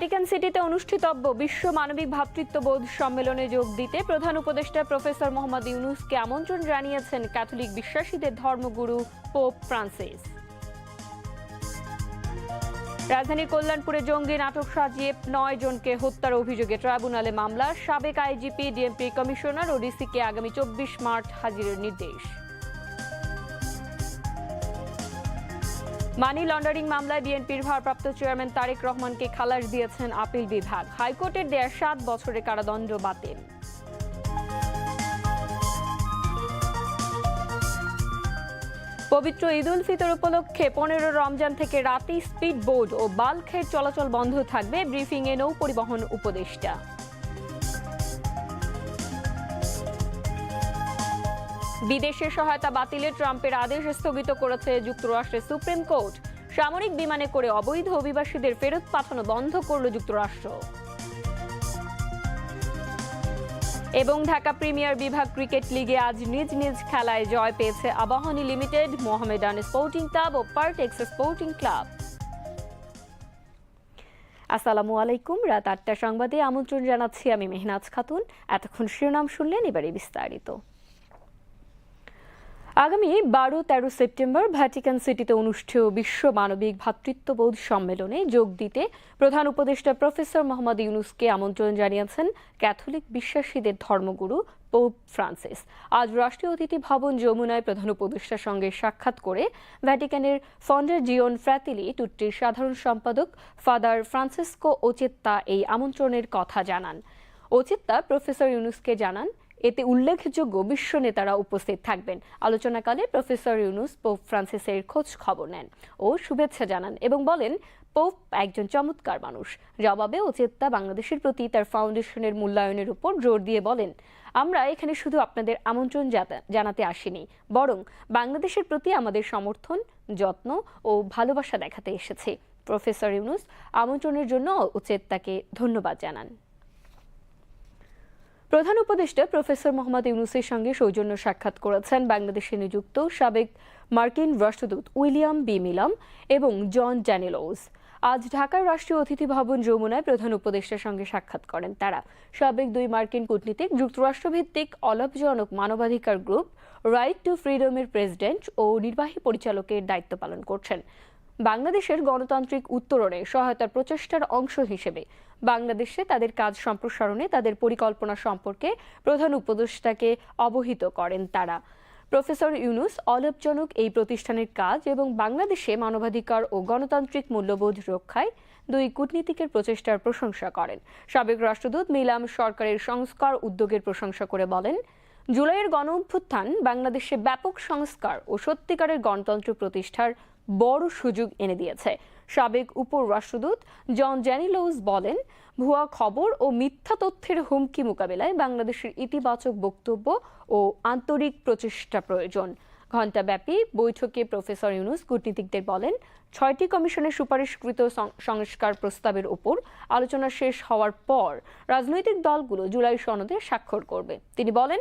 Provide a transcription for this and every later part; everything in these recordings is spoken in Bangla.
ভ্যাটিকান সিটিতে অনুষ্ঠিতব্য বিশ্ব মানবিক ভ্রাতৃত্ববোধ সম্মেলনে যোগ দিতে প্রধান উপদেষ্টা প্রফেসর মোহাম্মদ ইউনুসকে আমন্ত্রণ জানিয়েছেন ক্যাথলিক বিশ্বাসীদের ধর্মগুরু পোপ ফ্রান্সিস। রাজধানীর কল্যাণপুরে জঙ্গি নাটক সাজিয়ে নয় জনকে হত্যার অভিযোগে ট্রাইব্যুনালে মামলা, সাবেক আইজিপি, ডিএমপি কমিশনার ও ডিসিকে আগামী চব্বিশ মার্চ হাজিরের নির্দেশ। মানি লন্ডারিং মামলায় বিএনপির ভারপ্রাপ্ত চেয়ারম্যান তারেক রহমানকে খালাস দিয়েছেন আপিল বিভাগ। হাইকোর্টের দেয়া সাত বছরের কারাদণ্ড বাতিল। পবিত্র ঈদ উল ফিতর উপলক্ষে পনেরো রমজান থেকে রাতে স্পিড বোট ও বাল্কের চলাচল বন্ধ থাকবে ব্রিফিংয়ে নৌ পরিবহন উপদেষ্টা। বিদেশে সহায়তা বাতিলে ট্রাম্পের আদেশ স্থগিত করেছে যুক্তরাষ্ট্রের সুপ্রিম কোর্ট। সামরিক বিমানে করে অবৈধ অভিবাসীদের ফেরত পাঠানো বন্ধ করল যুক্তরাষ্ট্র। এবং ঢাকা প্রিমিয়ার বিভাগ ক্রিকেট লিগে আজ নিজ নিজ খেলায় জয় পেয়েছে Abahani limited, Mohammedan sporting club ও পার্টেক্স স্পোর্টিং ক্লাব। আসসালামু আলাইকুম, রাত আটটা সংবাদে আমন্ত্রণ জানাচ্ছি আমি মেহনাজ খাতুন। এতক্ষণ শিরোনাম শুনলেন এবারে বিস্তারিত। আগামী বারো, তেরো সেপ্টেম্বর ভ্যাটিকান সিটিতে অনুষ্ঠেয় বিশ্ব মানবিক ভ্রাতৃত্ববোধ সম্মেলনে যোগ দিতে প্রধান উপদেষ্টা প্রফেসর মোহাম্মদ ইউনুসকে আমন্ত্রণ জানিয়েছেন ক্যাথলিক বিশ্বাসীদের ধর্মগুরু পোপ ফ্রান্সিস। আজ রাষ্ট্রীয় অতিথি ভবন যমুনায় প্রধান উপদেষ্টার সঙ্গে সাক্ষাৎ করে ভ্যাটিকানের ফন্ডার জিওন ফ্র্যাতিলি টুট্টির সাধারণ সম্পাদক ফাদার ফ্রান্সিসকো ওচেত্তা এই আমন্ত্রণের কথা জানান। ওচেত্তা প্রফেসর ইউনুসকে জানান এতে উল্লেখযোগ্য বিশ্ব নেতারা উপস্থিত থাকবেন। আলোচনাকালে প্রফেসর ইউনুস পোপ ফ্রান্সিসের খোঁজ খবর নেন ও শুভেচ্ছা জানান এবং বলেন, পোপ একজন চমৎকার মানুষ। জবাবে ওচেত্তা বাংলাদেশের প্রতি তার ফাউন্ডেশনের মূল্যায়নের উপর জোর দিয়ে বলেন, আমরা এখানে শুধু আপনাদের আমন্ত্রণ জানাতে আসিনি, বরং বাংলাদেশের প্রতি আমাদের সমর্থন, যত্ন ও ভালোবাসা দেখাতে এসেছি। প্রফেসর ইউনুস আমন্ত্রণের জন্য ও ওচেত্তাকে ধন্যবাদ জানান। প্রধান উপদেষ্টা প্রফেসর মোহাম্মদ ইউনুসের সঙ্গে সৌজন্য সাক্ষাৎ করেছেন বাংলাদেশে নিযুক্ত সাবেক মার্কিন রাষ্ট্রদূত উইলিয়াম বি. মিলাম এবং জন ড্যানিলোজ আজ ঢাকার রাষ্ট্রীয় অতিথি ভবন যমুনায় প্রধান উপদেষ্টার সঙ্গে সাক্ষাৎ করেন তারা। সাবেক দুই মার্কিন কূটনীতিক, যুক্তরাষ্ট্রভিত্তিক অলাভজনক মানবাধিকার গ্রুপ, রাইট টু ফ্রিডমের প্রেসিডেন্ট ও নির্বাহী পরিচালকের দায়িত্ব পালন করছেন। বাংলাদেশের গণতান্ত্রিক উত্তরণে সহায়তার প্রচেষ্টার অংশ হিসেবে। বাংলাদেশে তাদের কাজ সম্প্রসারণে তাদের পরিকল্পনা সম্পর্কে প্রধান উপদেষ্টাকে অবহিত করেন তারা। প্রফেসর ইউনুস অলাভজনক এই প্রতিষ্ঠানের কাজ এবং বাংলাদেশে মানবাধিকার ও গণতান্ত্রিক মূল্যবোধ রক্ষায় দুই কূটনীতিকের প্রচেষ্টার প্রশংসা করেন। সাবেক রাষ্ট্রদূত মিলাম সরকারের সংস্কার উদ্যোগের প্রশংসা করে বলেন, জুলাইয়ের গণ অভ্যুত্থান বাংলাদেশে ব্যাপক সংস্কার ও সত্যিকারের গণতন্ত্র প্রতিষ্ঠার বড় সুযোগ এনে দিয়েছে। সাবেক উপ রাষ্ট্রদূত জন জ্যানিলোজ বলেন, ভুয়া খবর ও মিথ্যা তথ্যের হুমকি মোকাবেলায় বাংলাদেশের ইতিবাচক বক্তব্য ও আন্তরিক প্রচেষ্টা প্রয়োজন। ঘণ্টাব্যাপী বৈঠকে প্রফেসর ইউনুস কূটনীতিকদের বলেন, ছয়টি কমিশনের সুপারিশকৃত সংস্কার প্রস্তাবের উপর আলোচনা শেষ হওয়ার পর রাজনৈতিক দলগুলো জুলাই সনদে স্বাক্ষর করবে। তিনি বলেন,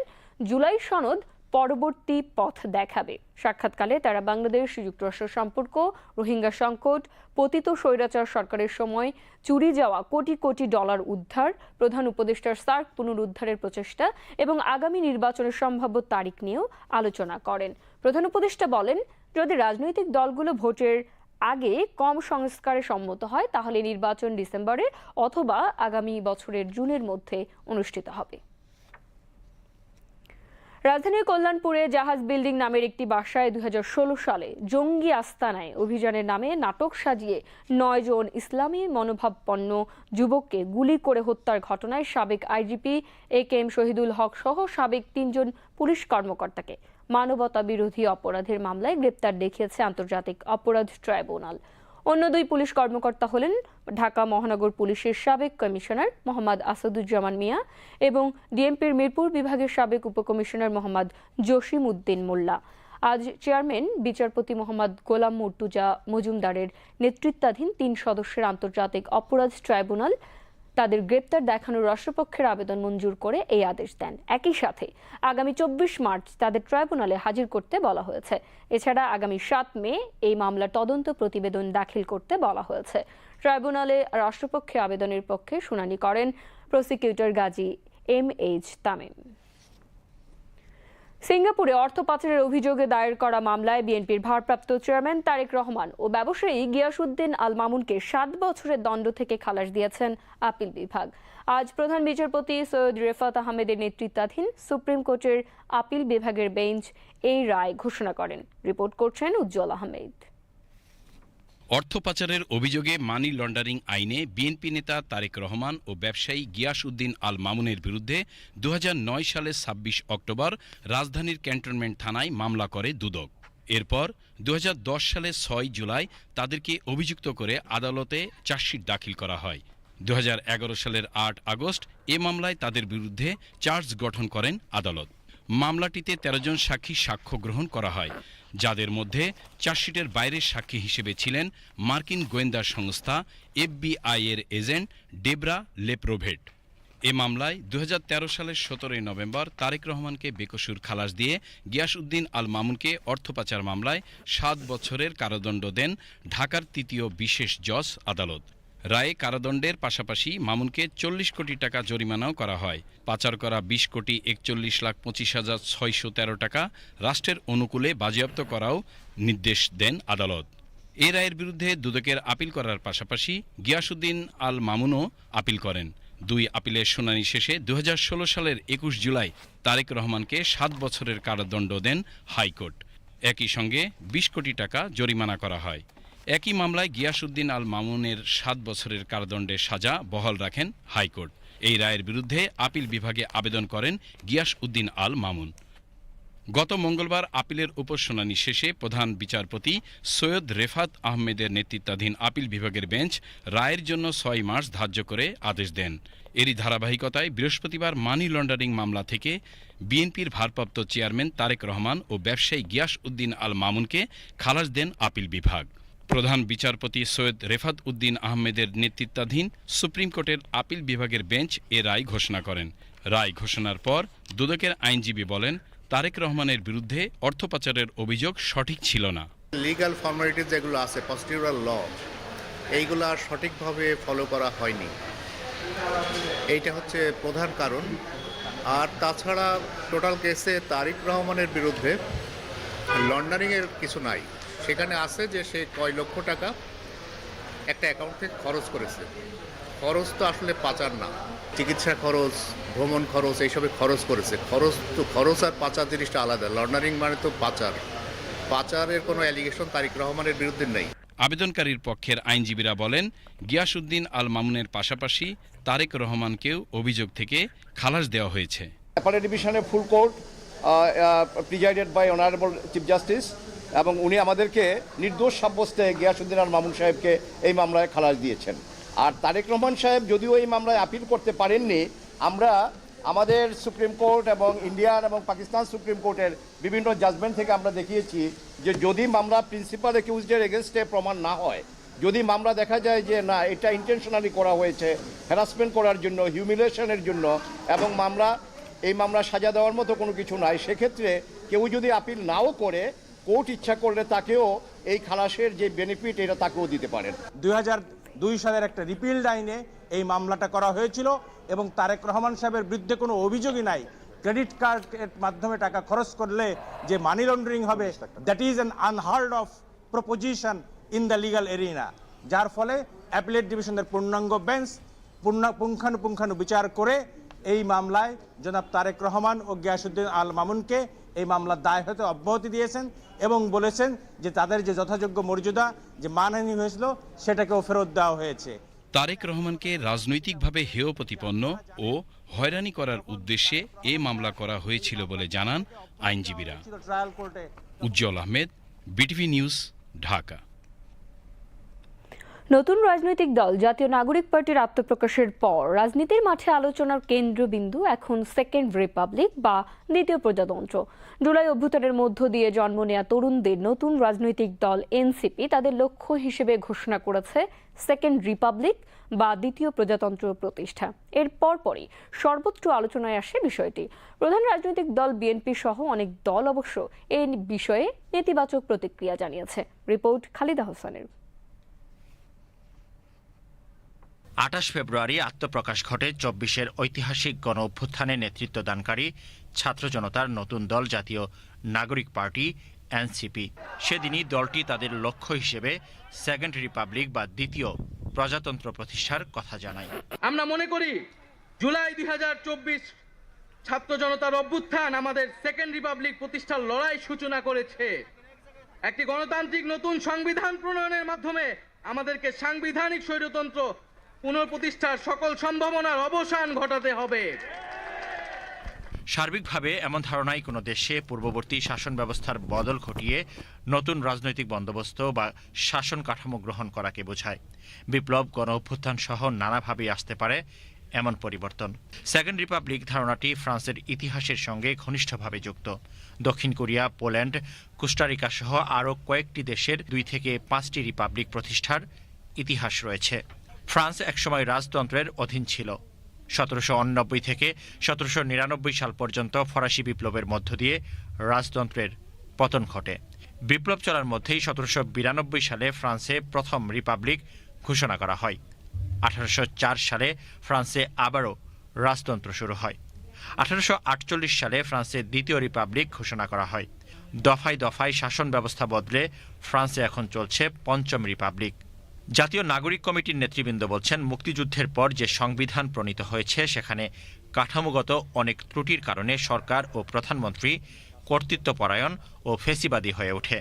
জুলাই সনদ পরবর্তী পথ দেখাবে। সাক্ষাৎকালে তারা বাংলাদেশ যুক্তরাষ্ট্র সম্পর্ক, রোহিঙ্গা সংকট, পতিত স্বৈরাচার সরকারের সময় চুরি যাওয়া কোটি কোটি ডলার উদ্ধার, প্রধান উপদেষ্টার সার্ক পুনরুদ্ধারের প্রচেষ্টা এবং আগামী নির্বাচনের সম্ভাব্য তারিখ নিয়েও আলোচনা করেন। প্রধান উপদেষ্টা বলেন, যদি রাজনৈতিক দলগুলো ভোটের আগে কম সংস্কারে সম্মত হয়, তাহলে নির্বাচন ডিসেম্বরে অথবা আগামী বছরের জুনের মধ্যে অনুষ্ঠিত হবে। রাজধানীর কল্যাণপুরে জাহাজ বিল্ডিং নামের একটি বাসায় দুই সালে জঙ্গি আস্তানায় অভিযানের নামে নাটক সাজিয়ে নয় জন ইসলামী মনোভাবপন্ন যুবককে গুলি করে হত্যার ঘটনায় সাবেক IGP A K M Shahidul Haque সহ সাবেক তিনজন পুলিশ কর্মকর্তাকে মানবতা বিরোধী অপরাধের মামলায় গ্রেপ্তার দেখিয়েছে আন্তর্জাতিক অপরাধ ট্রাইব্যুনাল। অন্য দুই পুলিশ কর্মকর্তা হলেন ঢাকা মহানগর পুলিশের সাবেক কমিশনার মোহাম্মদ আসাদুজ্জামান মিয়া এবং ডিএমপির মিরপুর বিভাগের সাবেক উপকমিশনার মোহাম্মদ জসিম উদ্দিন মোল্লা। আজ চেয়ারম্যান, বিচারপতি মোহাম্মদ গোলাম মুর্তুজা মজুমদারের নেতৃত্বাধীন তিন সদস্যের আন্তর্জাতিক অপরাধ ট্রাইব্যুনাল তাদের গ্রেপ্তার দেখানোর রাষ্ট্রপক্ষের আবেদন মঞ্জুর করে এই আদেশ দেন। একই সাথে আগামী চব্বিশ মার্চ তাদের ট্রাইব্যুনালে হাজির করতে বলা হয়েছে। এছাড়া আগামী সাত মে এই মামলার তদন্ত প্রতিবেদন দাখিল করতে বলা হয়েছে। ট্রাইব্যুনালে রাষ্ট্রপক্ষে আবেদনের পক্ষে শুনানি করেন prosecutor Gazi M H Tamim. সিঙ্গাপুরে অর্থ পাচারের অভিযোগে দায়ের করা মামলায় বিএনপির ভারপ্রাপ্ত চেয়ারম্যান তারেক রহমান ও ব্যবসায়ী গিয়াসুদ্দিন আল মামুনকে সাত বছরের দণ্ড থেকে খালাস দিয়েছেন আপিল বিভাগ। আজ প্রধান বিচারপতি সৈয়দ রেফাত আহমেদের নেতৃত্বাধীন সুপ্রিম কোর্টের আপিল বিভাগের বেঞ্চ এই রায় ঘোষণা করেন। রিপোর্ট করছেন উজ্জ্বল আহমেদ। অর্থ পাচারের অভিযোগে মানি লন্ডারিং আইনে বিএনপি নেতা তারেক রহমান ও ব্যবসায়ী গিয়াস উদ্দিন আল মামুনের বিরুদ্ধে দু সালের ছাব্বিশ অক্টোবর রাজধানীর ক্যান্টনমেন্ট থানায় মামলা করে দুদক। এরপর দু সালের ছয় জুলাই তাদেরকে অভিযুক্ত করে আদালতে চার্জশিট দাখিল করা হয়। দু হাজার এগারো সালের আট আগস্ট এ মামলায় তাদের বিরুদ্ধে চার্জ গঠন করেন আদালত। মামলাটিতে ১৩ জন সাক্ষী সাক্ষ্য গ্রহণ করা হয়। যাদের মধ্যে চার্জশিটের বাইরের সাক্ষী হিসেবে ছিলেন মার্কিন গোয়েন্দা সংস্থা এফবিআই এর এজেন্ট ডেবরা লেপ্রোভেট। এ মামলায় দু হাজার তেরো সালের সতেরোই নভেম্বর তারেক রহমানকে বেকসুর খালাস দিয়ে গিয়াসউদ্দিন আল মামুনকে অর্থপাচার মামলায় সাত বছরের কারাদণ্ড দেন ঢাকার তৃতীয় বিশেষ জজ আদালত। রায়ে কারাদণ্ডের পাশাপাশি মামুনকে চল্লিশ কোটি টাকা জরিমানাও করা হয়। পাচার করা বিশ কোটি একচল্লিশ লাখ পঁচিশ হাজার ছয়শো তেরো টাকা রাষ্ট্রের অনুকূলে বাজেয়াপ্ত করাও নির্দেশ দেন আদালত। এ রায়ের বিরুদ্ধে দুদকের আপিল করার পাশাপাশি গিয়াসুদ্দিন আল মামুনও আপিল করেন। দুই আপিলের শুনানি শেষে দু হাজার ষোলো সালের একুশ জুলাই তারেক রহমানকে সাত বছরের কারাদণ্ড দেন হাইকোর্ট। একই সঙ্গে বিশ কোটি টাকা জরিমানা করা হয়। একই মামলায় গিয়াসউদ্দিন আল মামুনের সাত বছরের কারাদণ্ডের সাজা বহাল রাখেন হাইকোর্ট। এই রায়ের বিরুদ্ধে আপিল বিভাগে আবেদন করেন গিয়াস উদ্দিন আল মামুন। গত মঙ্গলবার আপিলের উপর শুনানি শেষে প্রধান বিচারপতি সৈয়দ রেফাত আহমেদের নেতৃত্বাধীন আপিল বিভাগের বেঞ্চ রায়ের জন্য ছয় মাস ধার্য করে আদেশ দেন। এরই ধারাবাহিকতায় বৃহস্পতিবার মানি লন্ডারিং মামলা থেকে বিএনপির ভারপ্রাপ্ত চেয়ারম্যান তারেক রহমান ও ব্যবসায়ী গিয়াস উদ্দিন আল মামুনকে খালাস দেন আপিল বিভাগ। প্রধান বিচারপতি সৈয়দ রেফাত উদ্দিন আহমেদের নেতৃত্বাধীন সুপ্রিম কোর্টের আপিল বিভাগের বেঞ্চ এ রায় ঘোষণা করেন। রায় ঘোষণার পর দুদকের আইনজীবী বলেন, তারেক রহমানের বিরুদ্ধে অর্থ পাচারের অভিযোগ সঠিক ছিল না। লিগাল ফর্মালিটিস যেগুলো আছে, প্রসিডিউরাল ল, এইগুলো আর সঠিকভাবে ফলো করা হয়নি। এইটা হচ্ছে প্রধান কারণ। আর তাছাড়া টোটাল কেসে তারিক রহমানের বিরুদ্ধে লন্ডারিংয়ের কিছু নাই। সেখানে আছে যে সে কয় লক্ষ টাকা একটা অ্যাকাউন্ট থেকে খরচ করেছে। খরচ তো আসলে পাচার না। চিকিৎসা খরচ ভ্রমণ খরচ এইসবে খরচ করেছে। খরচ তো খরচ আর পাচার জিনিসটা আলাদা। লন্ডারিং মানে তো পাচার। পাচারের কোনো অ্যালিগেশন তারিক রহমানের বিরুদ্ধে নেই। আবেদনকারীর পক্ষের আইনজীবীরা বলেন গিয়াসউদ্দিন আল মামুনের পাশাপাশি তারেক রহমানকেও অভিযোগ থেকে খালাস দেওয়া হয়েছে। অ্যাপারেট ডিভিশনের full court presided by honourable chief justice এবং উনি আমাদেরকে নির্দোষ সাব্যস্তে গিয়াসুদ্দিন আল মামুন সাহেবকে এই মামলায় খালাস দিয়েছেন। আর তারেক রহমান সাহেব যদিও এই মামলায় আপিল করতে পারেননি, আমরা আমাদের সুপ্রিম কোর্ট এবং ইন্ডিয়ান এবং পাকিস্তান সুপ্রিম কোর্টের বিভিন্ন জাজমেন্ট থেকে আমরা দেখিয়েছি যে যদি মামলা প্রিন্সিপাল একিউজডের এগেনস্টে প্রমাণ না হয়, যদি মামলা দেখা যায় যে না, এটা ইন্টেনশনালি করা হয়েছে হ্যারাসমেন্ট করার জন্য হিউমিলেশনের জন্য এবং মামলা, এই মামলা সাজা দেওয়ার মতো কোনো কিছু নাই, সেক্ষেত্রে কেউ যদি আপিল নাও করে কোর্ট ইচ্ছা করলে তাকেও এই খালাসের যে বেনিফিট এটা তাকেও দিতে পারেন। দুই সালের একটা রিপিল্ড আইনে এই মামলাটা করা হয়েছিল এবং তারেক রহমান সাহেবের বিরুদ্ধে কোনো অভিযোগই নাই। ক্রেডিট কার্ডের মাধ্যমে টাকা খরচ করলে যে মানি লন্ডারিং হবে that is an unheard of proposition in the legal arena যার ফলে অ্যাপিলেট ডিভিশনের পূর্ণাঙ্গ বেঞ্চ পুঙ্খানুপুঙ্খানু বিচার করে এই মামলায় জনাব তারেক রহমান ও গিয়াসুদ্দিন আল মামুনকে এই মামলার দায় হতে অব্যাহতি দিয়েছেন এবং বলেছেন যে তাদের যে যথাযোগ্য মর্যাদা যে মানহানি হয়েছিল সেটাকেও ফেরত দেওয়া হয়েছে। তারেক রহমানকে রাজনৈতিকভাবে হেয় প্রতিপন্ন ও হয়রানি করার উদ্দেশ্যে এ মামলা করা হয়েছিল বলে জানান আইনজীবীরা। Ujjal Ahmed BTV news Dhaka. নতুন রাজনৈতিক দল, জাতীয় নাগরিক পার্টির আত্মপ্রকাশের পর রাজনীতির মাঠে আলোচনার কেন্দ্রবিন্দু এখন সেকেন্ড রিপাবলিক বা দ্বিতীয় প্রজাতন্ত্র। জুলাই অভ্যুত্থানের মধ্য দিয়ে জন্ম নেয়া তরুণদের নতুন রাজনৈতিক দল এনসিপি তাদের লক্ষ্য হিসেবে ঘোষণা করেছে সেকেন্ড রিপাবলিক বা দ্বিতীয় প্রজাতন্ত্র প্রতিষ্ঠা। এর পরপরই সর্বত্র আলোচনায় আসে বিষয়টি। প্রধান রাজনৈতিক দল বিএনপি সহ অনেক দল অবশ্য এই বিষয়ে নেতিবাচক প্রতিক্রিয়া জানিয়েছে। রিপোর্ট খালিদা হোসেনের। আঠাশ ফেব্রুয়ারি আত্মপ্রকাশ ঘটে চব্বিশের ঐতিহাসিক গণ অভ্যুত্থানে নেতৃত্বদানকারী ছাত্র জনতার নতুন দল জাতীয় নাগরিক পার্টি, এনসিপি। সেদিনই দলটি তাদের লক্ষ্য হিসেবে সেকেন্ড রিপাবলিক বা দ্বিতীয় প্রজাতন্ত্র প্রতিষ্ঠার কথা জানায়। আমরা মনে করি জুলাই দুই হাজার চব্বিশ ছাত্র জনতার অভ্যুত্থান আমাদের সেকেন্ড রিপাবলিক প্রতিষ্ঠার লড়াই সূচনা করেছে। একটি গণতান্ত্রিক নতুন সংবিধান প্রণয়নের মাধ্যমে আমাদেরকে সাংবিধানিক স্বৈরতন্ত্র পুনঃপ্রতিষ্ঠার সকল সম্ভাবনার অবসান ঘটাতে হবে। সার্বিকভাবে এমন ধারণাই কোনো দেশে পূর্ববর্তী শাসন ব্যবস্থার বদল ঘটিয়ে নতুন রাজনৈতিক বন্দোবস্ত বা শাসন কাঠামো গ্রহণ করাকে বোঝায়। বিপ্লব, গণ অভ্যুত্থান সহ নানাভাবে আসতে পারে এমন পরিবর্তন। সেকেন্ড রিপাবলিক ধারণাটি ফ্রান্সের ইতিহাসের সঙ্গে ঘনিষ্ঠভাবে যুক্ত। দক্ষিণ কোরিয়া, পোল্যান্ড, কোস্টারিকা সহ আরও কয়েকটি দেশের দুই থেকে পাঁচটি রিপাবলিক প্রতিষ্ঠার ইতিহাস রয়েছে। ফ্রান্স একসময় রাজতন্ত্রের অধীন ছিল। সতেরোশো উননব্বই থেকে সতেরোশো নিরানব্বই সাল পর্যন্ত ফরাসি বিপ্লবের মধ্য দিয়ে রাজতন্ত্রের পতন ঘটে। বিপ্লব চলার মধ্যেই সতেরোশো বিরানব্বই সালে ফ্রান্সে প্রথম রিপাবলিক ঘোষণা করা হয়। আঠারোশো চার সালে ফ্রান্সে আবারও রাজতন্ত্র শুরু হয়। আঠারোশো আটচল্লিশ সালে ফ্রান্সে দ্বিতীয় রিপাবলিক ঘোষণা করা হয়। দফায় দফায় শাসন ব্যবস্থা বদলে ফ্রান্সে এখন চলছে পঞ্চম রিপাবলিক। জাতীয় নাগরিক কমিটির নেতৃবৃন্দ বলছেন, মুক্তিযুদ্ধের পর যে সংবিধান প্রণীত হয়েছে, সেখানে কাঠামোগত অনেক ত্রুটির কারণে সরকার ও প্রধানমন্ত্রী কর্তৃত্বপরায়ণ ও ফেসিবাদী হয়ে ওঠে।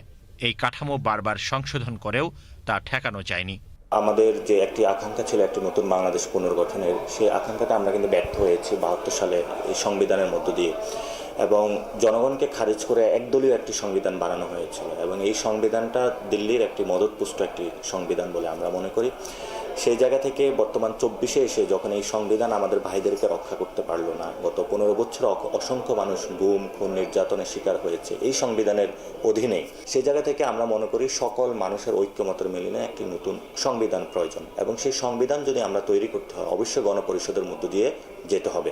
এই কাঠামো বারবার সংশোধন করেও তা ঠেকানো যায়নি। আমাদের যে একটি আকাঙ্ক্ষা ছিল, একটি নতুন বাংলাদেশ পুনর্গঠনের, সেই আকাঙ্ক্ষাটা আমরা কিন্তু ব্যর্থ হয়েছি বাহাত্তর সালে এই সংবিধানের মধ্য দিয়ে। এবং জনগণকে খারিজ করে একদলীয় একটি সংবিধান বানানো হয়েছিল এবং এই সংবিধানটা দিল্লির একটি মদতপুষ্ট একটি সংবিধান বলে আমরা মনে করি। সেই জায়গা থেকে বর্তমান চব্বিশে এসে যখন এই সংবিধান আমাদের ভাইদেরকে রক্ষা করতে পারল না, গত পনেরো বছর অসংখ্য মানুষ গুম, খুন, নির্যাতনের শিকার হয়েছে এই সংবিধানের অধীনে সেই জায়গা থেকে আমরা মনে করি সকল মানুষের ঐক্যমতের মিলিয়ে একটি নতুন সংবিধান প্রয়োজন এবং সেই সংবিধান যদি আমরা তৈরি করতে হয়, অবশ্যই গণপরিষদের মধ্য দিয়ে যেতে হবে।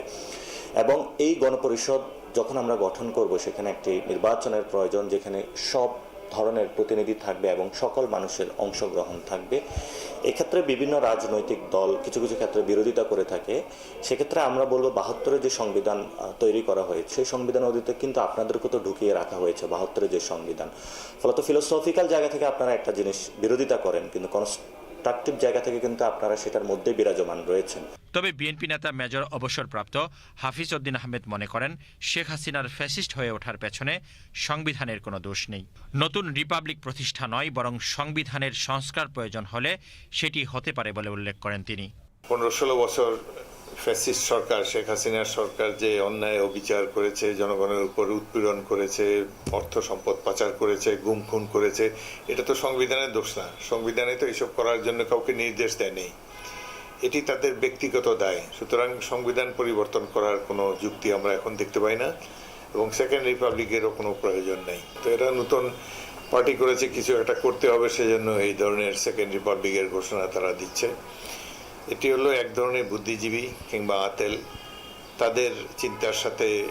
এবং এই গণপরিষদ যখন আমরা গঠন করব, সেখানে একটি নির্বাচনের প্রয়োজন, যেখানে সব ধরনের প্রতিনিধি থাকবে এবং সকল মানুষের অংশগ্রহণ থাকবে। এক্ষেত্রে বিভিন্ন রাজনৈতিক দল কিছু কিছু ক্ষেত্রে বিরোধিতা করে থাকে। সেক্ষেত্রে আমরা বলব বাহাত্তরের যে সংবিধান তৈরি করা হয়েছে, সেই সংবিধান অধীতে কিন্তু আপনাদেরকে তো ঢুকিয়ে রাখা হয়েছে বাহাত্তরের যে সংবিধান। ফলত ফিলোসফিক্যাল জায়গা থেকে আপনারা একটা জিনিস বিরোধিতা করেন, কিন্তু কনস্ট্রাকটিভ জায়গা থেকে কিন্তু আপনারা সেটার মধ্যে বিরাজমান রয়েছেন। তবে বিএনপি নেতা মেজর অবসরপ্রাপ্ত হাফিজ উদ্দিন আহমেদ মনে করেন শেখ হাসিনার ফ্যাসিস্ট হয়ে ওঠার পেছনে সংবিধানের কোনো দোষ নেই। নতুন রিপাবলিক প্রতিষ্ঠা নয় বরং সংবিধানের সংস্কার প্রয়োজন হলে সেটি হতে পারে বলে উল্লেখ করেন তিনি। পনেরো ষোলো বছর ফ্যাসিস্ট সরকার, শেখ হাসিনার সরকার যে অন্যায় অবিচার করেছে, জনগণের উপর উৎপীড়ন করেছে, অর্থ সম্পদ পাচার করেছে, গুম খুন করেছে, এটা তো সংবিধানের দোষ না। সংবিধানে তো এসব করার জন্য কাউকে নির্দেশ দেয় নেই এটি তাদের ব্যক্তিগত দায়। সুতরাং সংবিধান পরিবর্তন করার কোনো যুক্তি আমরা এখন দেখতে পাই না এবং সেকেন্ড রিপাবলিকেরও কোনো প্রয়োজন নেই। তো এরা নতুন পার্টি করেছে, কিছু একটা করতে হবে, সেজন্য এই ধরনের সেকেন্ড রিপাবলিকের ঘোষণা তারা দিচ্ছে। এটি হলো এক ধরনের বুদ্ধিজীবী কিংবা আতেল। তাদের চিন্তার সাথে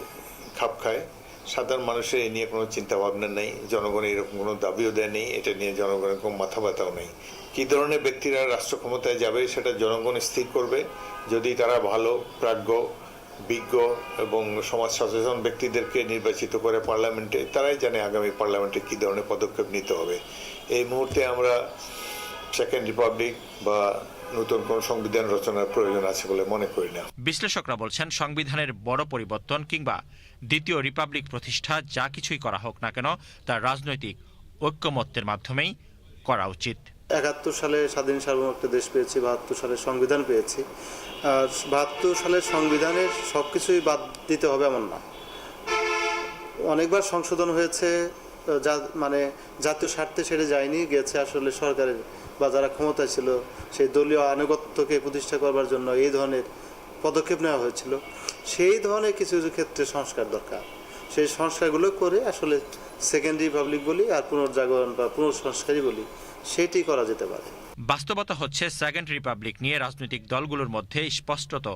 খাপ খায়। সাধারণ মানুষের এ নিয়ে কোনো চিন্তা ভাবনা নেই। জনগণ এরকম কোনো দাবিও দেয় নেই। এটা নিয়ে জনগণের কোনো মাথা ব্যথাও নেই। কী ধরনের ব্যক্তিরা রাষ্ট্র ক্ষমতায় যাবে সেটা জনগণ স্থির করবে। যদি তারা ভালো, প্রাজ্ঞ, বিজ্ঞ এবং সমাজ সচেতন ব্যক্তিদেরকে নির্বাচিত করে পার্লামেন্টে, তারাই জানে আগামী পার্লামেন্টে কী ধরনের পদক্ষেপ নিতে হবে। এই মুহূর্তে আমরা সেকেন্ড রিপাবলিক বা নতুন কোন সংবিধান রচনার প্রয়োজন আছে বলে মনে করি না। বিশ্লেষকরা বলছেন সংবিধানের বড় পরিবর্তন কিংবা দ্বিতীয় রিপাবলিক প্রতিষ্ঠা যা কিছুই করা হোক না কেন তা রাজনৈতিক ঐক্যমত্যের মাধ্যমেই করা উচিত। একাত্তর সালে স্বাধীন সার্বভৌম একটা দেশ পেয়েছি বাহাত্তর সালে সংবিধান পেয়েছি। আর বাহাত্তর সালের সংবিধানের সব কিছুই বাদ দিতে হবে এমন না। অনেকবার সংশোধন হয়েছে যা মানে জাতীয় স্বার্থে সেটা যায়নি গেছে আসলে সরকারের বা যারা ক্ষমতায় ছিল, সেই দলীয় আনুগত্যকে প্রতিষ্ঠা করবার জন্য এই ধরনের পদক্ষেপ নেওয়া হয়েছিল। সেই ধরনের কিছু কিছু ক্ষেত্রে সংস্কার দরকার। সেই সংস্কারগুলো করে আসলে সেকেন্ড রিপাবলিক বলি আর পুনর্জাগরণ বা পুনঃসংস্কারই বলি, সেটি করা যেতে পারে। বাস্তবতা হচ্ছে সেকেন্ড রিপাবলিক নিয়ে রাজনৈতিক দলগুলোর মধ্যে স্পষ্টত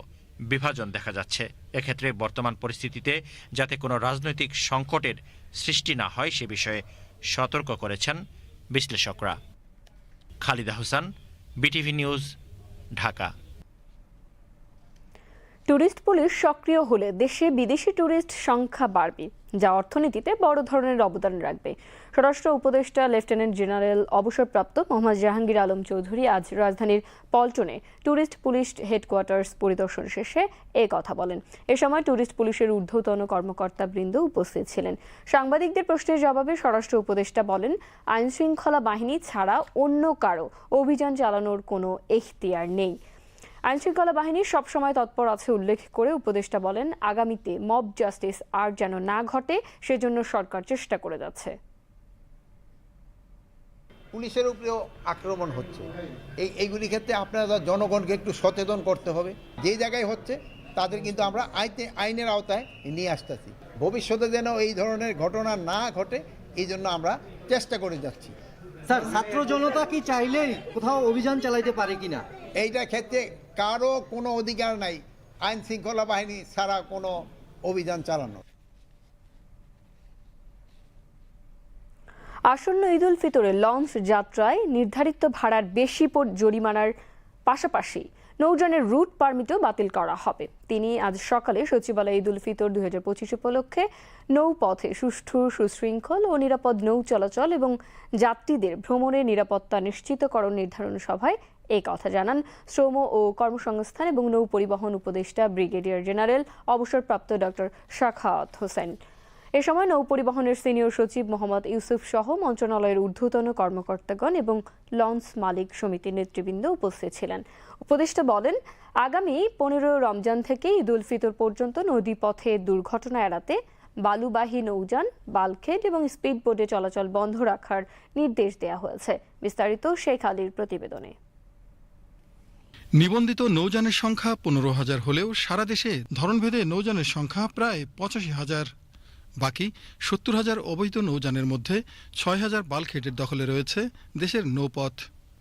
বিভাজন দেখা যাচ্ছে। এক্ষেত্রে বর্তমান পরিস্থিতিতে যাতে কোনো রাজনৈতিক সংকটের সৃষ্টি না হয়, সে বিষয়ে সতর্ক করেছেন বিশ্লেষকরা। Khaleda Hossain BTV news Dhaka. Tourist police সক্রিয় হলে দেশে বিদেশি ট্যুরিস্ট সংখ্যা বাড়বে, যা অর্থনীতিতে বড় ধরনের অবদান রাখবে। স্বরাষ্ট্র উপদেষ্টা লেফটেন্যান্ট জেনারেল অবসরপ্রাপ্ত মোহাম্মদ জাহাঙ্গীর আলম চৌধুরী আজ রাজধানীর পল্টনে ট্যুরিস্ট পুলিশ হেডকোয়ার্টার্স পরিদর্শন শেষে এ কথা বলেন। এ সময় ট্যুরিস্ট পুলিশের ঊর্ধ্বতন কর্মকর্তা বৃন্দ উপস্থিত ছিলেন। সাংবাদিকদের প্রশ্নের জবাবে স্বরাষ্ট্র উপদেষ্টা বলেন আইন শৃঙ্খলা বাহিনী ছাড়া অন্য কারও অভিযান চালানোর কোনো এখতিয়ার নেই। আইনশৃঙ্খলা বাহিনী সবসময় তৎপর আছে উল্লেখ করে উপদেষ্টা বলেন আগামীতে মব জাস্টিস আর যেন না ঘটে সেজন্য সরকার চেষ্টা করে যাচ্ছে। পুলিশের উপরেও আক্রমণ হচ্ছে। এই এইগুলি ক্ষেত্রে আপনারা জনগণকে একটু সচেতন করতে হবে। যেই জায়গায় হচ্ছে তাদের কিন্তু আমরা আইনে আইনের আওতায় নিয়ে আসতেছি। ভবিষ্যতে যেন এই ধরনের ঘটনা না ঘটে এই জন্য আমরা চেষ্টা করে যাচ্ছি। স্যার ছাত্র জনতা কি চাইলেই কোথাও অভিযান চালাইতে পারে কিনা? এইটার ক্ষেত্রে কারও কোনো অধিকার নাই। আইন শৃঙ্খলা বাহিনী ছাড়া কোনো অভিযান চালানো। আসন্ন ঈদ উল ফিতরে লঞ্চ যাত্রায় নির্ধারিত ভাড়ার বেশি জরিমানার পাশাপাশি নৌযানের রুট পারমিটও বাতিল করা হবে। তিনি আজ সকালে সচিবালয় ঈদ উল ফিতর দুই হাজার পঁচিশ উপলক্ষে নৌপথে সুষ্ঠু, সুশৃঙ্খল ও নিরাপদ নৌ চলাচল এবং যাত্রীদের ভ্রমণের নিরাপত্তা নিশ্চিতকরণ নির্ধারণ সভায় এই কথা জানান শ্রম ও কর্মসংস্থান এবং নৌ পরিবহন উপদেষ্টা ব্রিগেডিয়ার জেনারেল অবসরপ্রাপ্ত ডক্টর শাখাওয়াত হোসেন। এ সময় নৌ পরিবহনের সিনিয়র সচিব মোহাম্মদ ইউসুফ সহ মন্ত্রণালয়ের ঊর্ধ্বতন কর্মকর্তাগণ এবং লঞ্চ মালিক সমিতির নেতৃবৃন্দ উপস্থিত ছিলেন। উপদেষ্টা বলেন, আগামী পনেরো রমজান থেকে ঈদ উল ফিতর পর্যন্ত নদীপথে দুর্ঘটনা এড়াতে বালুবাহী নৌযান, বালখেড এবং স্পিড বোটে চলাচল বন্ধ রাখার নির্দেশ দেওয়া হয়েছে। বিস্তারিত শেখ আলীর প্রতিবেদনে। নিবন্ধিত নৌযানের সংখ্যা পনেরো হাজার হলেও সারা দেশে ধরনভেদে নৌযানের সংখ্যা প্রায় পঁচাশি হাজার। বাকি সত্তর হাজার অবৈধ নৌযানের মধ্যে ছয় হাজার বাল্কহেডের দখলে রয়েছে দেশের নৌপথ।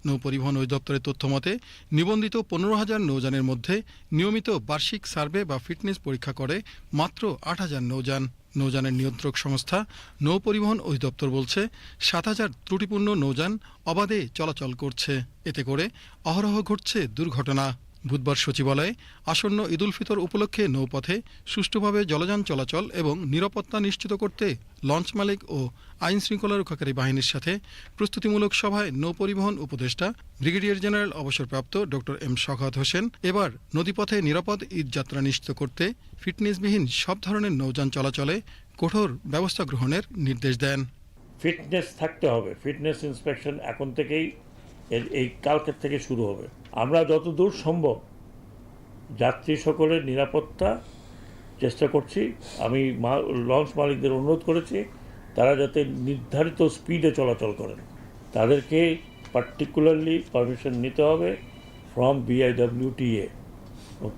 নৌপরিবহন অধিদপ্তরের তথ্য মতে, নিবন্ধিত পনেরো হাজার নৌযানের মধ্যে নিয়মিত বার্ষিক সার্ভে বা ফিটনেস পরীক্ষা করে মাত্র আট হাজার নৌযান। নৌযানের নিয়ন্ত্রক সংস্থা নৌ পরিবহন অধিদপ্তর বলছে, সাত হাজার ত্রুটিপূর্ণ নৌযান অবাধে চলাচল করছে। এতে করে অহরহ ঘটছে দুর্ঘটনা। বুধবার সচিবালয়ে আসন্ন ঈদুল ফিতর উপলক্ষে নৌপথে সুষ্ঠুভাবে জলযান চলাচল এবং নিরাপত্তা নিশ্চিত করতে লঞ্চ মালিক ও আইন শৃঙ্খলা রক্ষাকারী বাহিনীর সাথে প্রস্তুতিমূলক সভায় নৌপরিবহন উপদেষ্টা ব্রিগেডিয়ার জেনারেল অবসরপ্রাপ্ত ডক্টর এম শখাত হোসেন এবার নদীপথে নিরাপদ ঈদ যাত্রা নিশ্চিত করতে ফিটনেসবিহীন সব ধরনের নৌযান চলাচলে কঠোর ব্যবস্থা গ্রহণের নির্দেশ দেন। ফিটনেস থাকতে হবে। ফিটনেস ইন্সপেকশন এখন থেকেই এই কালকের থেকে শুরু হবে। আমরা যতদূর সম্ভব যাত্রী সকলের নিরাপত্তা চেষ্টা করছি। আমি লঞ্চ মালিকদের অনুরোধ করেছি, তারা যাতে নির্ধারিত স্পিডে চলাচল করেন। তাদেরকে পার্টিকুলারলি পারমিশন নিতে হবে ফ্রম বিআইডব্লিউটিএ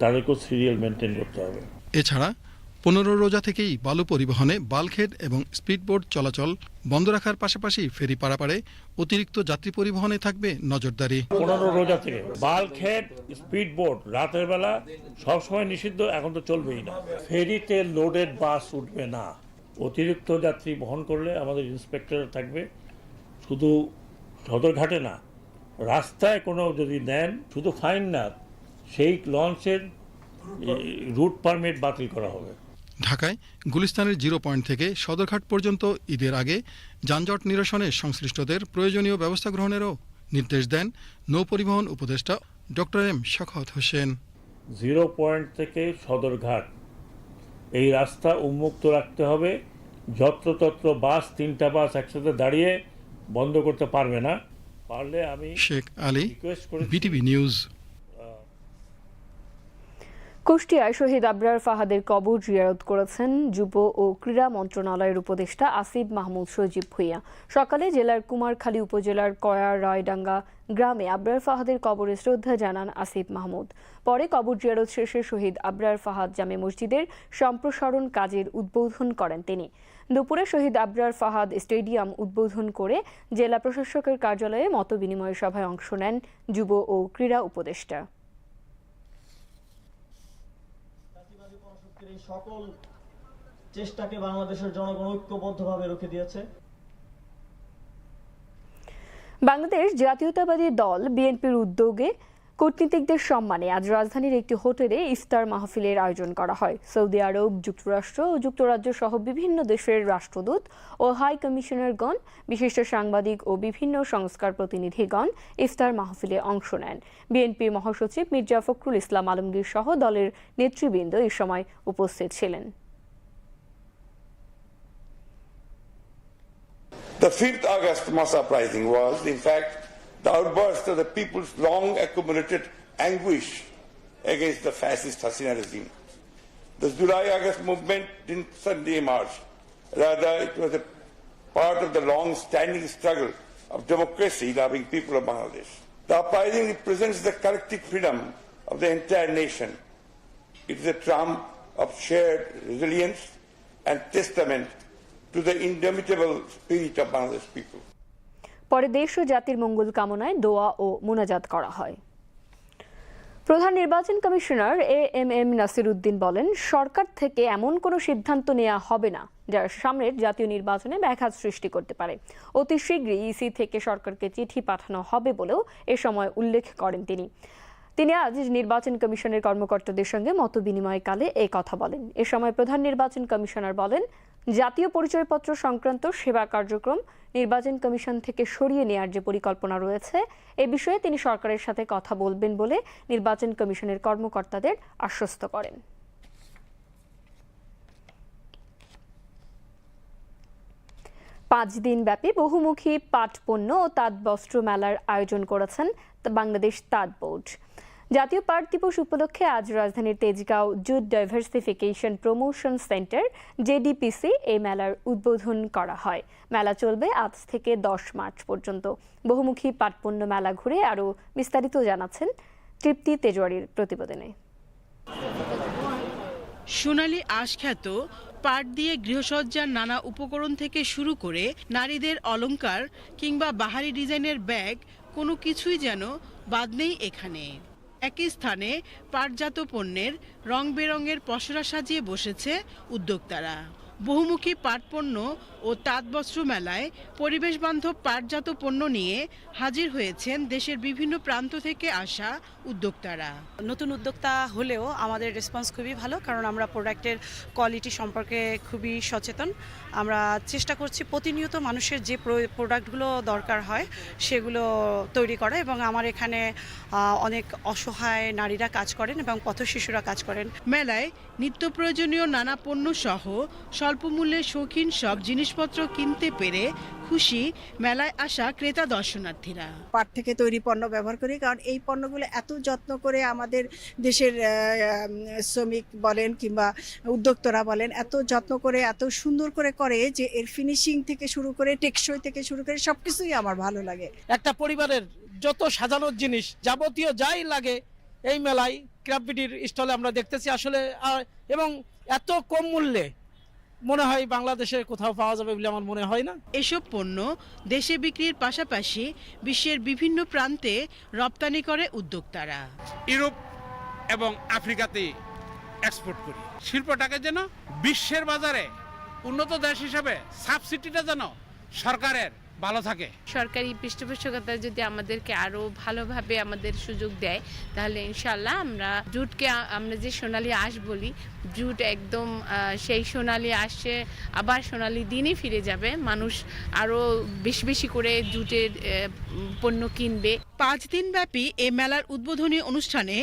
তাদেরকেও সিরিয়াল মেনটেন করতে হবে। এছাড়া পনেরো রোজা থেকেই বালু পরিবহনে বাল্কহেড এবং স্পিডবোট চলাচল বন্ধ রাখার পাশাপাশি ফেরি পারাপারে অতিরিক্ত যাত্রী পরিবহনে থাকবে নজরদারি। পনেরো রোজা থেকে বাল্ক হেড স্পিড বোট রাতের বেলা সবসময় নিষিদ্ধ, এখন তো চলবেই না। ফেরিতে লোডেড বাস উঠবে না। অতিরিক্ত যাত্রী বহন করলে আমাদের ইন্সপেক্টর থাকবে। শুধু সদরঘাটে না, রাস্তায় কোনো যদি নেন, শুধু ফাইন না, সেই লঞ্চের রুট পারমিট বাতিল করা হবে। ঢাকায় গুলিস্তানের জিরো পয়েন্ট থেকে সদরঘাট পর্যন্ত ঈদের আগে যানজট নিরসনে সংশ্লিষ্টদের প্রয়োজনীয় ব্যবস্থা গ্রহণেরও নির্দেশ দেন নৌপরিবহন উপদেষ্টা doctor M Sakhawat Hossain. Zero point থেকে সদরঘাট। এই রাস্তা উন্মুক্ত রাখতে হবে। যত্রতত্র বাস তিনটা বাস একসাথে দাঁড়িয়ে বন্ধ করতে পারবে না। পারলে আমি শেখ আলী বিটিভি নিউজ। কুষ্টিয়ায় শহীদ আবরার ফাহাদের কবর জিয়ারত করেছেন যুব ও ক্রীড়া মন্ত্রণালয়ের উপদেষ্টা আসিফ মাহমুদ সজীব ভুইয়া। সকালে জেলার কুমারখালী উপজেলার কয়ার রায়ডাঙ্গা গ্রামে আবরার ফাহাদের কবরে শ্রদ্ধা জানান আসিফ মাহমুদ। পরে কবর জিয়ারত শেষে শহীদ আবরার ফাহাদ জামে মসজিদের সম্প্রসারণ কাজের উদ্বোধন করেন তিনি। দুপুরে শহীদ আবরার ফাহাদ স্টেডিয়াম উদ্বোধন করে জেলা প্রশাসকের কার্যালয়ে মতবিনিময় সভায় অংশ নেন যুব ও ক্রীড়া উপদেষ্টা এই সকল চেষ্টাকে বাংলাদেশের জনগণ ঐক্যবদ্ধভাবে রুখে দিয়েছে। বাংলাদেশ জাতীয়তাবাদী দল বিএনপির উদ্যোগে কূটনীতিকদের সম্মানে আজ রাজধানীর একটি হোটেলে ইফতার মাহফিলের আয়োজন করা হয়। সৌদি আরব যুক্তরাষ্ট্র ও যুক্তরাজ্য সহ বিভিন্ন দেশের রাষ্ট্রদূত ও হাই কমিশনারগণ বিশিষ্ট সাংবাদিক ও বিভিন্ন সংস্কার প্রতিনিধিগণ ইফতার মাহফিলে অংশ নেন। বিএনপির মহাসচিব মির্জা ফখরুল ইসলাম আলমগীর সহ দলের নেতৃবৃন্দ এ সময় উপস্থিত ছিলেন। The 5th August most uprising was, in fact, the outburst of the people's long accumulated anguish against the fascist Hasina regime. The July-August movement didn't suddenly emerge. Rather, it was a part of the long-standing struggle of democracy-loving people of Bangladesh. The uprising represents the collective freedom of the entire nation. It is a trump of shared resilience and testament to the indomitable spirit of Bangladesh people. পরে দেশ ও জাতির মঙ্গল কামনায় দোয়া ও মোনাজাত করা হয়। প্রধান নির্বাচন commissioner A M M Nasir Uddin বলেন, সরকার থেকে এমন কোনো সিদ্ধান্ত নেওয়া হবে না যার সামনের জাতীয় নির্বাচনে ব্যাঘাত সৃষ্টি করতে পারে। অতি শীঘ্রই ইসি থেকে সরকারকে চিঠি পাঠানো হবে বলেও এ সময় উল্লেখ করেন তিনি। তিনি আজ নির্বাচন কমিশনের কর্মকর্তাদের সঙ্গে মত বিনিময়কালে এই কথা বলেন। এ সময় প্রধান নির্বাচন কমিশনার বলেন, জাতীয় পরিচয়পত্র সংক্রান্ত সেবা কার্যক্রম নির্বাচন কমিশন থেকে সরিয়ে নেওয়ার যে পরিকল্পনা রয়েছে, এ বিষয়ে তিনি সরকারের সাথে কথা বলবেন বলে নির্বাচন কমিশনের কর্মকর্তাদের আশ্বস্ত করেন। পাঁচ দিন ব্যাপী বহুমুখী পাট পণ্য ও তাঁত বস্ত্র মেলার আয়োজন করেছেন বাংলাদেশ তাঁত বোর্ড। জাতীয় পাট দিবস উপলক্ষে আজ রাজধানীর Tejgaon jute diversification promotion centre, JDPC এই মেলার উদ্বোধন করা হয়। মেলা চলবে আজ থেকে দশ মার্চ পর্যন্ত। বহুমুখী পাটপণ্য মেলা ঘুরে আরও বিস্তারিত জানাচ্ছেন তৃপ্তি তেজওয়ারির প্রতিবেদনে। সোনালী আশখ্যাত, পাট দিয়ে গৃহসজ্জার নানা উপকরণ থেকে শুরু করে নারীদের অলংকার কিংবা বাহারি ডিজাইনের ব্যাগ, কোনো কিছুই যেন বাদ নেই এখানে। একই স্থানে পাটজাত পণ্যের রং বেরঙের পসরা সাজিয়ে বসেছে উদ্যোক্তারা। বহুমুখী পাট পণ্য ও তাঁতবস্ত্র মেলায় পরিবেশ বান্ধব পাটজাত পণ্য নিয়ে হাজির হয়েছেন দেশের বিভিন্ন প্রান্ত থেকে আসা উদ্যোক্তারা। নতুন উদ্যোক্তা হলেও আমাদের রেসপন্স খুবই ভালো কারণ আমরা প্রোডাক্টের কোয়ালিটি সম্পর্কে খুবই সচেতন। আমরা চেষ্টা করছি প্রতিনিয়ত মানুষের যে প্রোডাক্টগুলো দরকার হয় সেগুলো তৈরি করা এবং আমার এখানে অনেক অসহায় নারীরা কাজ করেন এবং পথ শিশুরা কাজ করেন। মেলায় নিত্য প্রয়োজনীয় নানা পণ্য সহ স্বল্প মূল্যে শৌখিন সব জিনিসপত্র কিনতে পেরে খুশি মেলায় আসা ক্রেতা দর্শনার্থীরা। পাট থেকে তৈরি পণ্য ব্যবহার করি কারণ এই পণ্যগুলো এত যত্ন করে আমাদের দেশের শ্রমিক বলেন কিংবা উদ্যোক্তরা বলেন এত যত্ন করে এত সুন্দর করে করে যে এর ফিনিশিং থেকে শুরু করে টেকসই থেকে শুরু করে সব কিছুই আমার ভালো লাগে। একটা পরিবারের যত সাজানোর জিনিস যাবতীয় যাই লাগে এই মেলায় ক্রাফবিটির স্টলে আমরা দেখতেছি আসলে এবং এত কম মূল্যে মনে হয় বাংলাদেশে কোথাও পাওয়া যাবে বলে আমার মনে হয় না। এসব পণ্য দেশে বিক্রির পাশাপাশি বিশ্বের বিভিন্ন প্রান্তে রপ্তানি করে উদ্যোক্তারা। ইউরোপ এবং আফ্রিকাতে এক্সপোর্ট করি। শিল্পটাকে যেন বিশ্বের বাজারে উন্নত দেশ হিসাবে সাবসিডিটা যেন সরকারের ভালো থাকে? সরকারি পৃষ্ঠপোষকতা যদি আমাদেরকে আরও ভালোভাবে আমাদের সুযোগ দেয় তাহলে ইনশাল্লাহ আমরা জুটকে আমরা যে সোনালী আঁশ বলি জুট একদম সেই সোনালী আসছে আবার সোনালী দিনই ফিরে যাবে। মানুষ আরও বেশি বেশি করে জুটের পণ্য কিনবে। পাঁচ দিনব্যাপী এ মেলার উদ্বোধনী অনুষ্ঠানে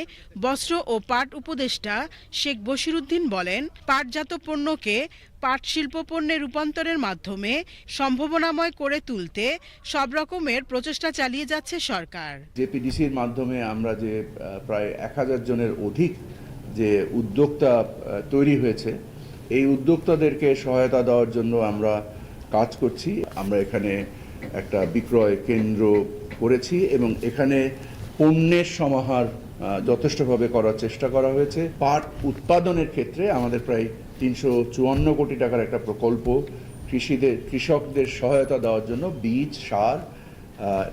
বস্ত্র ও পাট উপদেষ্টা শেখ বশিরুদ্দিন বলেন পাটজাত পণ্যকে পাট শিল্প পণ্যে রূপান্তরের মাধ্যমে সম্ভাবনাময় করে তুলতে সব রকমের প্রচেষ্টা চালিয়ে যাচ্ছে সরকার। জেপিডিসির মাধ্যমে আমরা যে প্রায় এক হাজার জনের অধিক যে উদ্যোক্তা তৈরি হয়েছে, এই উদ্যোক্তাদেরকে সহায়তা দেওয়ার জন্য আমরা কাজ করছি। আমরা এখানে একটা বিক্রয় কেন্দ্র করেছি এবং এখানে পণ্যের সমাহার যথেষ্টভাবে করার চেষ্টা করা হয়েছে। পাট উৎপাদনের ক্ষেত্রে আমাদের প্রায় তিনশো চুয়ান্ন কোটি টাকার একটা প্রকল্প কৃষিদের, কৃষকদের সহায়তা দেওয়ার জন্য বীজ, সার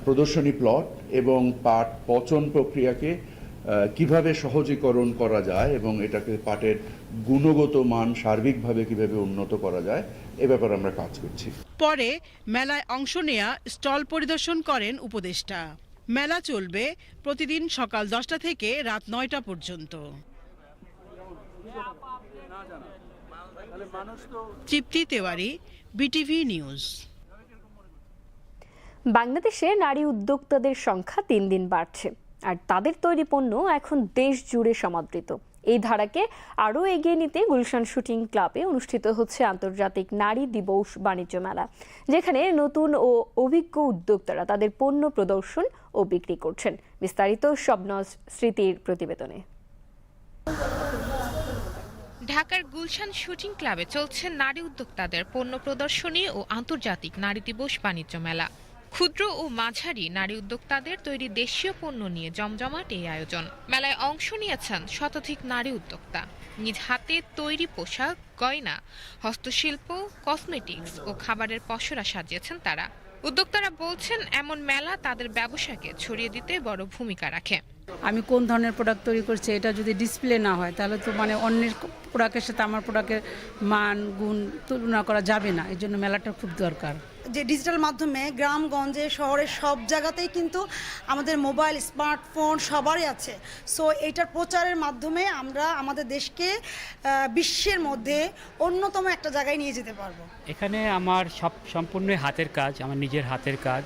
প্রদর্শনী প্লট এবং পাট পচন প্রক্রিয়াকে কীভাবে সহজীকরণ করা যায় এবং এটাকে পাটের গুণগত মান সার্বিকভাবে কীভাবে উন্নত করা যায়, এ ব্যাপারে আমরা কাজ করছি। পরে মেলায় অংশ নেয়া স্টল পরিদর্শন করেন উপদেষ্টা। মেলা চলবে প্রতিদিন সকাল দশটা থেকে রাত নয়টা পর্যন্ত। Tripti Tewari, BTV news. বাংলাদেশে নারী উদ্যোক্তাদের সংখ্যা দিন দিন বাড়ছে, আর তাদের তৈরি পণ্য এখন দেশ জুড়ে সমাদৃত। এই ধারাকে আরও এগিয়ে নিতে গুলশান শুটিং ক্লাবে অনুষ্ঠিত হচ্ছে আন্তর্জাতিক নারী দিবস বাণিজ্য মেলা, যেখানে নতুন ও অভিজ্ঞ উদ্যোক্তারা তাদের পণ্য প্রদর্শন ও বিক্রি করছেন। বিস্তারিত স্বপ্নজ স্মৃতির প্রতিবেদনে। ঢাকার গুলশান শুটিং ক্লাবে চলছে নারী উদ্যোক্তাদের পণ্য প্রদর্শনী ও আন্তর্জাতিক নারী দিবস বাণিজ্য মেলা। ক্ষুদ্র ও মাঝারি নারী উদ্যোক্তাদের তৈরি দেশীয় পণ্য নিয়ে জমজমাট এই আয়োজন। মেলায় অংশ নিয়েছেন শতাধিক নারী উদ্যোক্তা। নিজ হাতে তৈরি পোশাক, গয়না, হস্তশিল্প, কসমেটিক্স ও খাবারের পসরা সাজিয়েছেন তারা। উদ্যোক্তারা বলছেন, এমন মেলা তাদের ব্যবসাকে ছড়িয়ে দিতে বড় ভূমিকা রাখে। আমি কোন ধরনের প্রোডাক্ট তৈরি করছি এটা যদি ডিসপ্লে না হয়, তাহলে তো মানে অন্যের প্রোডাক্টের সাথে আমার প্রোডাক্টের মান, গুণ তুলনা করা যাবে না। এই জন্য মেলাটা খুব দরকার। যে ডিজিটাল মাধ্যমে গ্রামগঞ্জে শহরে সব জায়গাতেই কিন্তু আমাদের মোবাইল স্মার্টফোন সবারই আছে। সো এইটার প্রচারের মাধ্যমে আমরা আমাদের দেশকে বিশ্বের মধ্যে অন্যতম একটা জায়গায় নিয়ে যেতে পারব। এখানে আমার সব সম্পূর্ণ হাতের কাজ আমার নিজের হাতের কাজ।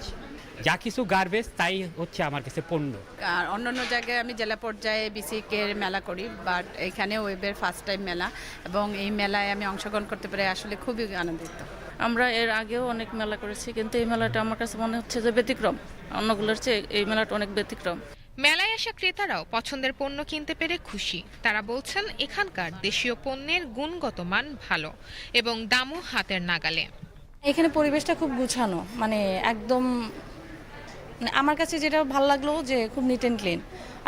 যা কিছু গার্বেজ তাই হচ্ছে আমার কাছে পণ্য। আর অন্যান্য জায়গায় আমি জেলা পর্যায়ে বিসিকের মেলা করি বাট এখানে ওয়েবের ফার্স্ট টাইম মেলা এবং এই মেলায় আমি অংশগ্রহণ করতে পেরে আসলে খুবই আনন্দিত। আমরা এর আগেও অনেক মেলা করেছি কিন্তু এই মেলাটা আমার কাছে মনে হচ্ছে যে ব্যতিক্রম। অন্যগুলোর চেয়ে এই মেলাটা অনেক ব্যতিক্রম। মেলায় আসা ক্রেতারাও পছন্দের পণ্য কিনতে পেরে খুশি। তারা বলছেন এখানকার দেশীয় পণ্যের গুণগত মান ভালো এবং দামও হাতের নাগালে। এখানে পরিবেশটা খুব গুছানো মানে একদম মানে আমার কাছে যেটা ভালো লাগল যে খুব নিট অ্যান্ড ক্লিন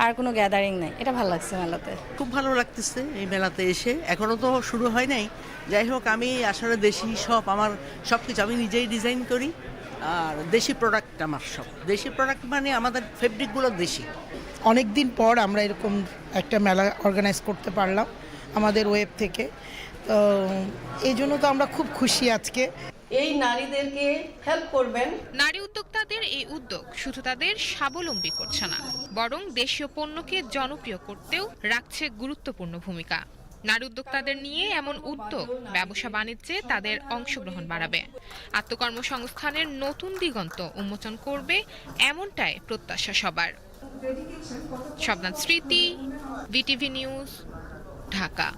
আর কোনো গ্যাদারিং নাই। এটা ভালো লাগছে মেলাতে। খুব ভালো লাগতেছে এই মেলাতে এসে। এখনও তো শুরু হয় নাই যাই হোক আমি আসলে দেশি সব আমার সব কিছু আমি নিজেই ডিজাইন করি। আর দেশি প্রোডাক্ট আমার সব দেশি প্রোডাক্ট মানে আমাদের ফেব্রিকগুলো দেশি। অনেক দিন পর আমরা এরকম একটা মেলা অর্গানাইজ করতে পারলাম আমাদের ওয়েব থেকে। তো এই জন্য তো আমরা খুব খুশি আজকে। এই নারীদেরকে হেল্প করবেন। নারী উদ্যোক্তাদের এই উদ্যোগ শুধু তাদের স্বাবলম্বী করছে না বরং দেশীয় পণ্যকে জনপ্রিয় করতেও রাখছে গুরুত্বপূর্ণ ভূমিকা। নারী উদ্যোক্তাদের নিয়ে এমন উদ্যোগ ব্যবসা বাণিজ্যে তাদের অংশগ্রহণ বাড়াবে। আত্মকর্মসংস্থানের নতুন দিগন্ত উন্মোচন করবে এমনটাই প্রত্যাশা সবার। শবনাথ স্মৃতি বিটিভি নিউজ ঢাকা।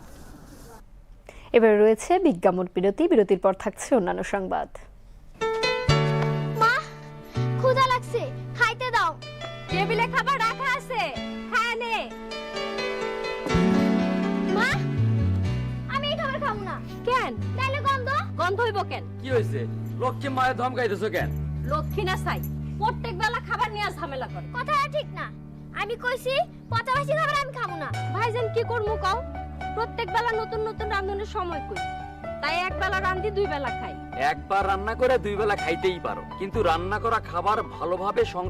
এবার রয়েছে বিজ্ঞাপন বিরতি। বিরতির পর থাকছে অন্যান্য সংবাদ। ক্ষুধা লাগছে। খাইতে দাও। টেবিলে খাবার গন্ধ হইব কেন? কি হয়েছে লক্ষ্মী মায়ের ধমকাইতেছো কেন? লক্ষ্মী না চাই প্রত্যেক বেলা খাবার নিয়ে ঝামেলা করে। কথাটা ঠিক না। আমি কইছি পচাবাসি খাবার আমি খাব না। ভাইজান কি করমু কও? প্রত্যেক বেলা নতুন নতুন রান্ধনের সময় কই। তাই এক বেলা রান্ধি দুই বেলা খাই। একবার রান্না করে দুই বেলা খাইতেই পারো। কিন্তু রান্না করা খাবার ভালোভাবে সংরক্ষণ